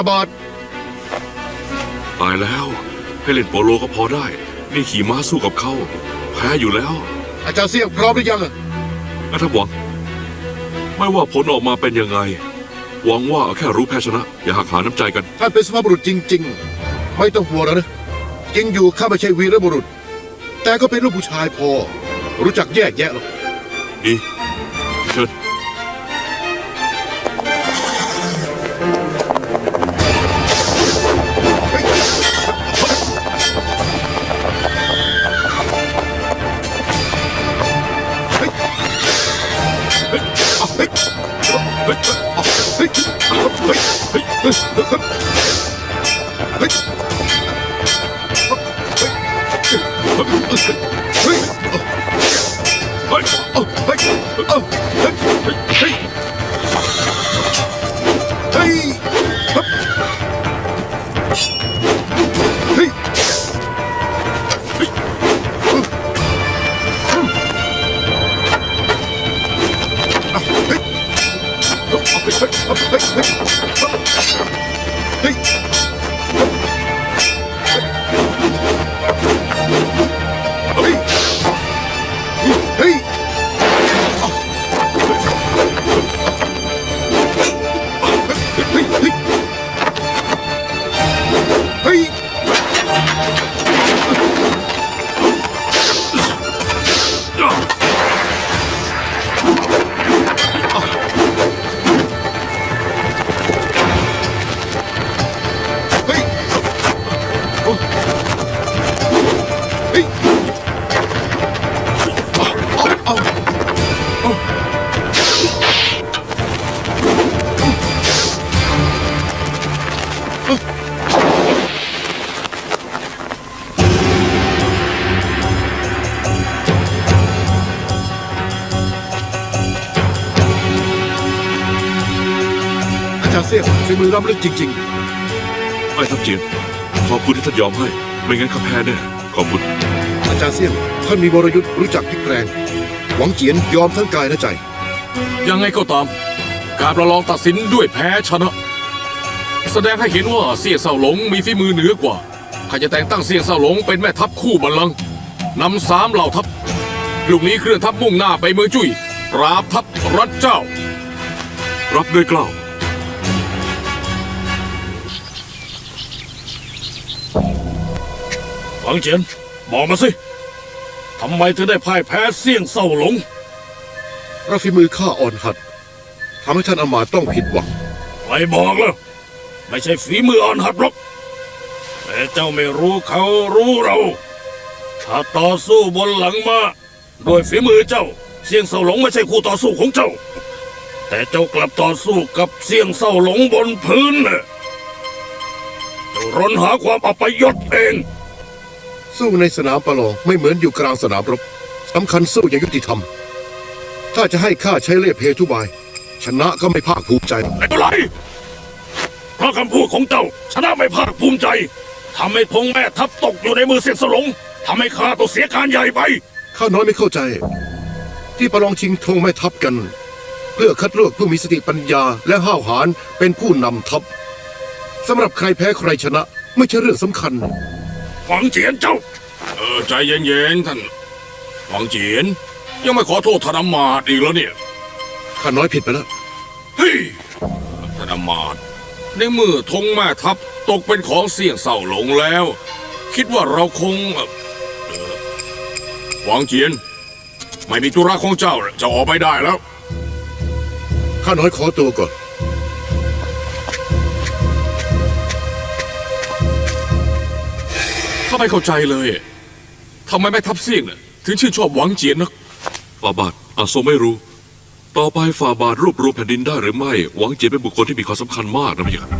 ฟาบาทตายแล้ว ให้เล่นโปโลก็พอได้ นี่ขี่ม้าสู้กับเขาแพ้อยู่แล้ว อาจารย์เสี่ยงพร้อมหรือยังอะนะท่านหวัง ไม่ว่าผลออกมาเป็นยังไง หวังว่าแค่รู้แพ้ชนะ อย่าหักหาน้ำใจกัน ท่านเป็นสุภาพบุรุษจริง ๆ ไม่ต้องห่วงแล้วนะจริงอยู่ข้าไม่ใช่วีรบุรุษ แต่ก็เป็นลูกผู้ชายพอ รู้จักแยกแยะหรอกดี Hey! อาจารย์เสี่ยงฝีมือล้ำลึกจริงๆไอ้ทัพเจียนขอบคุณที่ท่านยอมให้ ไม่งั้นข้าแพ้แน่ขอบคุณอาจารย์เสี่ยงท่านมีวรยุทธ์รู้จักพลิกแปลงหวังเจียนยอมทั้งกายและใจ ยังไงก็ตาม การประลองตัดสินด้วยแพ้ชนะ แสดงให้เห็นว่าเสี่ยเซาหลงมีฝีมือเหนือกว่าข้าจะแต่งตั้งเสี่ยเซาหลงเป็นแม่ทัพคู่บัลลังก์นำสามเหล่าทัพลูกนี้เคลื่อนทัพมุ่งหน้าไปเมืองจุ้ยปราบทัพรัฐเจ้า รับด้วยเกล้าว หวังเจียนบอกมาสิทำไมถึงได้พ่ายแพ้เสี่ยงเศร้าหลงเพราะฝีมือข้าอ่อนหัดทำให้ท่านอามาตย์ต้องผิดหวัง ใครบอกแล้วไม่ใช่ฝีมืออ่อนหัดหรอกแต่เจ้าไม่รู้เขารู้เราถ้าต่อสู้บนหลังมาด้วยฝีมือเจ้า เสี่ยงเศร้าหลงไม่ใช่คู่ต่อสู้ของเจ้า แต่เจ้ากลับต่อสู้กับเสี่ยงเศร้าหลงบนพื้นน่ะเจ้ารนหาความอัปยศเอง สู้ในสนามประลองไม่เหมือนอยู่กลางสนามรบสำคัญสู้อย่างยุติธรรม ถ้าจะให้ข้าใช้เล่ห์เพทุบาย ชนะก็ไม่ภาคภูมิใจหรอกไม่เป็นไรเพราะคำพูดของเจ้า ชนะไม่ภาคภูมิใจทำให้ธงแม่ทัพตกอยู่ในมือเสียสลงทำให้ข้าต้องเสียการใหญ่ไปข้าน้อยไม่เข้าใจ ที่ประลองชิงธงแม่ทัพกัน เพื่อคัดเลือกผู้มีสติปัญญาและห้าวหาญเป็นผู้นำทัพสำหรับใครแพ้ใครชนะ ไม่ใช่เรื่องสำคัญ หวังเจียนเจ้า เออใจเย็นๆท่านหวังเจียน ยังไม่ขอโทษธนอำมาตย์อีกแล้วเนี่ยข้าน้อยผิดไปแล้วเฮ้ยธนอำมาตย์ในเมื่อธงแม่ทัพตกเป็นของเสี่ยงเศร้าหลงแล้ว คิดว่าเราคงเอ่อเอ่อหวังเจียน ไม่มีธุระของเจ้าจะออกไปได้แล้ว ข้าน้อยขอตัวก่อน ไม่เข้าใจเลยทำไมแม่ทัพเสี่ยงน่ะถึงชื่นชอบหวังเจียนนักฝ่าบาทอาจทรงไม่รู้ ต่อไปฝ่าบาทรวบรวมแผ่นดินได้หรือไม่ หวังเจียนเป็นบุคคลที่มีความสำคัญมากนะพี่ครับ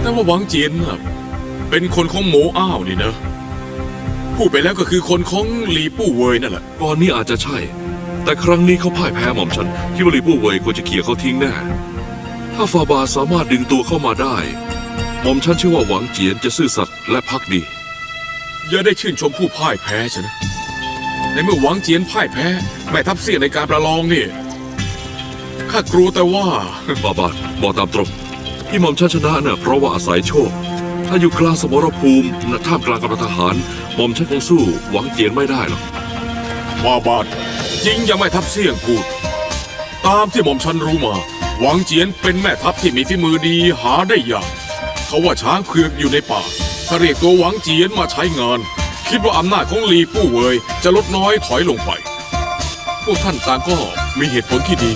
แต่ว่าหวังเจียนน่ะเป็นคนของโหมอ้าวนี่นะพูดไปแล้วก็คือคนของหลีปู่เวยนั่นแหละก่อนนี้อาจจะใช่ แต่ครั้งนี้เขาพ่ายแพ้หม่อมฉันที่วลีผู้เวยควรจะเขี่ยเขาทิ้งแน่ ถ้าฝ่าบาทสามารถดึงตัวเข้ามาได้หม่อมฉันเชื่อว่าหวังเจียนจะซื่อสัตย์และพักดี อย่าได้ชื่นชมผู้พ่ายแพ้ใช่ไหมในเมื่อหวังเจียนพ่ายแพ้ แม่ทัพเสี่ยงในการประลองนี่ข้ากลัวแต่ว่าฝ่าบาทบอกตามตรงที่หม่อมชันชนะเน่ะเพราะว่าอาศัยโชค ถ้าอยู่กลางสมรภูมินะท่ามกลางกำลังทหารหม่อมชันคงสู้หวังเจียนไม่ได้หรอกว่าบาทจริงยังไม่ทับเสี่ยงพูด ตามที่หม่อมฉันรู้มา หวังเจียนเป็นแม่ทัพที่มีฝีมือดีหาได้ยากเขาว่าช้างเผือกอยู่ในป่า ถ้าเรียกตัวหวังเจียนมาใช้งาน คิดว่าอำนาจของลีปู้เวยจะลดน้อยถอยลงไป พวกท่านต่างก็มีเหตุผลที่ดี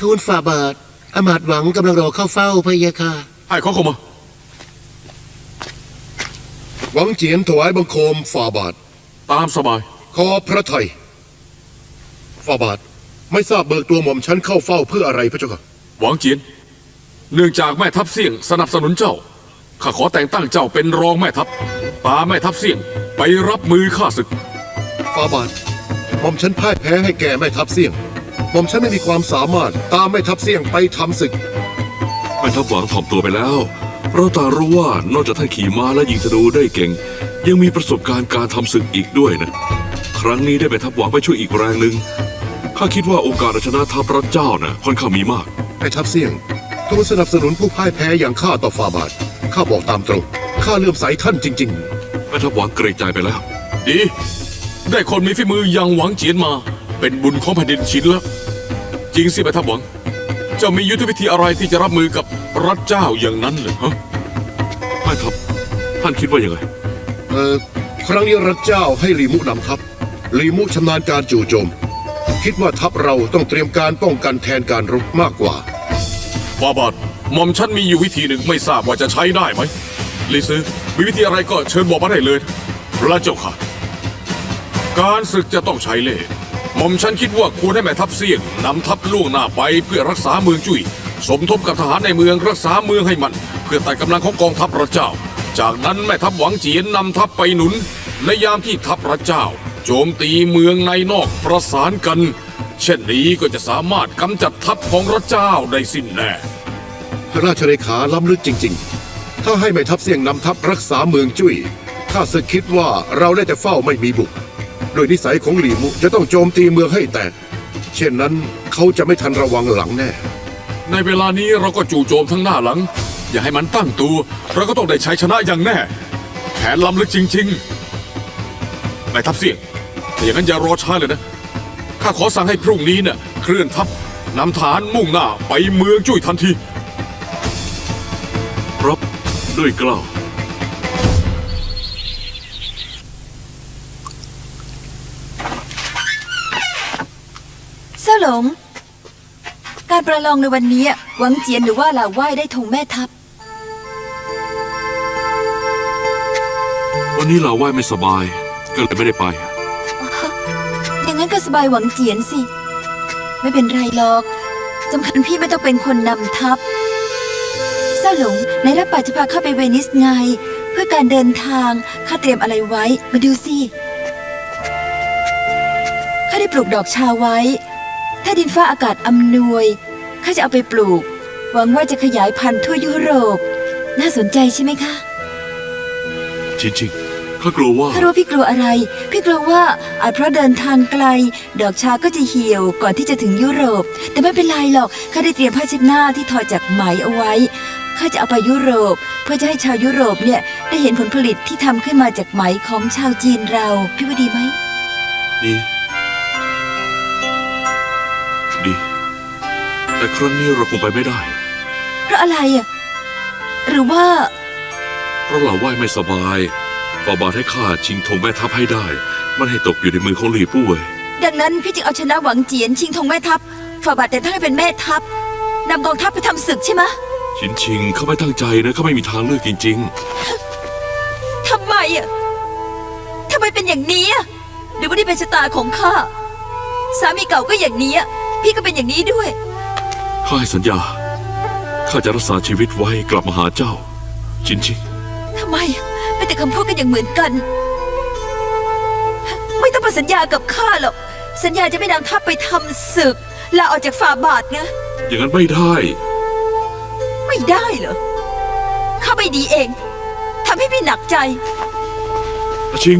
ทูลฝ่าบาทอำมาตย์หวังกำลังรอเข้าเฝ้าพะยะค่ะ ให้เขาเข้ามา หวังเจียนถวายบังคมฝ่าบาท ตามสบาย ขอพระไทยฝ่าบาท ไม่ทราบเบิกตัวหม่อมฉันเข้าเฝ้าเพื่ออะไรพระเจ้าค่ะ หวังเจียน เนื่องจากแม่ทัพเสี่ยงสนับสนุนเจ้า ข้าขอแต่งตั้งเจ้าเป็นรองแม่ทัพตามแม่ทัพเสี่ยงไปรับมือข้าศึกฝ่าบาทหม่อมฉันพ่ายแพ้ให้แก่แม่ทัพเสี่ยงหม่อมฉันไม่มีความสามารถตามแม่ทัพเสี่ยงไปทำศึก แม่ทัพหวังถ่อมตัวไปแล้ว เราต่างรู้ว่านอกจากท่านขี่ม้าและยิงธนูได้เก่ง ยังมีประสบการณ์การทำศึกอีกด้วยนะ ครั้งนี้ได้แม่ทัพหวังไปช่วยอีกแรงหนึ่งข้าคิดว่าโอกาสเอาชนะทัพพระเจ้านะค่อนข้างมีมาก แม่ทัพเสี่ยง ทูลสนับสนุนผู้พ่ายแพ้อย่างข้าต่อฝ่าบาทข้าบอกตามตรงข้าเลื่อมใสท่านจริง แม่ทัพหวังเกรงใจไปแล้ว ดี ได้คนมีฝีมืออย่างหวังเจียนมา เป็นบุญของแผ่นดินชินแล้ว จริงสิแม่ทัพหวัง เจ้ามียุทธวิธีอะไรที่จะรับมือกับรัฐเจ้าอย่างนั้นเหรอฮะแม่ทัพท่านคิดว่ายังไง ๆ เออครั้งนี้รัชเจ้าให้ลีมุนำทัพลีมุชำนาญการจู่โจม คิดว่าทัพเราต้องเตรียมการป้องกันแทนการรบมากกว่า ฟาบาทหม่อมฉันมีอยู่วิธีหนึ่งไม่ทราบว่าจะใช้ได้ไหมลิซือมีวิธีอะไรก็เชิญบอกมาได้เลยพระเจ้าค่ะ การศึกจะต้องใช้เล่ห์หม่อมฉันคิดว่าควรให้แม่ทัพเสี่ยงนำทัพล่วงหน้าไปเพื่อรักษาเมืองจุยสมทบกับทหารในเมืองรักษาเมืองให้มัน เพื่อตัดกำลังของกองทัพพระเจ้า จากนั้นแม่ทัพหวังเจียนนำทัพไปหนุนในยามที่ทัพพระเจ้า โจมตีเมืองในนอกประสานกัน เช่นนี้ก็จะสามารถกำจัดทัพของพระเจ้าได้สิ้นแน่ พระราชเลขาล้ำลึกจริง ๆ ถ้าให้แม่ทัพเสี่ยงนำทัพรักษาเมืองจุ้ยข้าศึกคิดว่าเราได้แต่เฝ้าไม่มีบุก โดยนิสัยของหลีมุจะต้องโจมตีเมืองให้แตก เช่นนั้นเขาจะไม่ทันระวังหลังแน่ ในเวลานี้เราก็จู่โจมทั้งหน้าหลัง อย่าให้มันตั้งตัว เราก็ต้องได้ชัยชนะอย่างแน่ แผนล้ำลึกจริงๆนายทัพเสี่ยงถ้าอย่างนั้นอย่ารอช้าเลยนะ ข้าขอสั่งให้พรุ่งนี้เนี่ยเคลื่อนทัพนำฐานมุ่งหน้าไปเมืองจุ้ยทันที รับด้วยเกล้าวเสี่ยวหลง การประลองในวันนี้หวังเจียนหรือว่าเหล่าว่ายได้ธงแม่ทัพ วันนี้เราไหว้ไม่สบาย ก็เลยไม่ได้ไปอย่างนั้นก็ สบายหวังเจียนสิ ไม่เป็นไรหรอกสำคัญพี่ไม่ต้องเป็นคนนำทัพเสี่ยวหลงในรับปากจะพาเข้าไปเวนิสไง เพื่อการเดินทางข้าเตรียมอะไรไว้มาดูสิข้าได้ปลูกดอกชาไว้ ถ้าดินฟ้าอากาศอำนวยข้าจะเอาไปปลูก หวังว่าจะขยายพันธุ์ทั่วยุโรป น่าสนใจใช่ไหมคะจริง ข้ากลัวว่า ถ้ารู้ว่าพี่กลัวอะไร พี่กลัวว่าอาจเพราะเดินทางไกล ดอกชาก็จะเหี่ยวก่อนที่จะถึงยุโรป แต่ไม่เป็นไรหรอกข้าได้เตรียมผ้าเช็ดหน้าที่ทอจากไหมเอาไว้ข้าจะเอาไปยุโรป เพื่อจะให้ชาวยุโรปเนี่ยได้เห็นผลผลิตที่ทำขึ้นมาจากไหมของชาวจีนเรา พี่ว่าดีไหมดี ดี แต่ครั้งนี้เราคงไปไม่ได้ เพราะอะไรอะหรือว่า เพราะเราไหว้ไม่สบาย ฝ่าบาทให้ข้าชิงธงแม่ทัพให้ได้ มันให้ตกอยู่ในมือของหลีปู้เว่ยดังนั้นพี่จึงเอาชนะหวังเจียนชิงธงแม่ทัพฝ่าบาทแต่งตั้งให้เป็นแม่ทัพนำกองทัพไปทำศึกใช่ไหมะชินชิงเขาไม่ตั้งใจนะเขาไม่มีทางเลือกจริง ทำไมอะทำไมเป็นอย่างนี้อะหรือว่านี่เป็นชะตาของข้าสามีเก่าก็อย่างนี้อะพี่ก็เป็นอย่างนี้ด้วย ๆข้าให้สัญญาข้าจะรักษาชีวิตไว้กลับมาหาเจ้า ชินชิงทำไมอะไม่แต่คำพูดกันอย่างเหมือนกัน ไม่ต้องมาสัญญากับข้าหรอก สัญญาจะไม่นำทัพไปทำศึกลาออกจากฝ่าบาทไงอย่างนั้นไม่ได้ ไม่ได้เหรอข้าไม่ดีเองทำให้พี่หนักใจอาชิง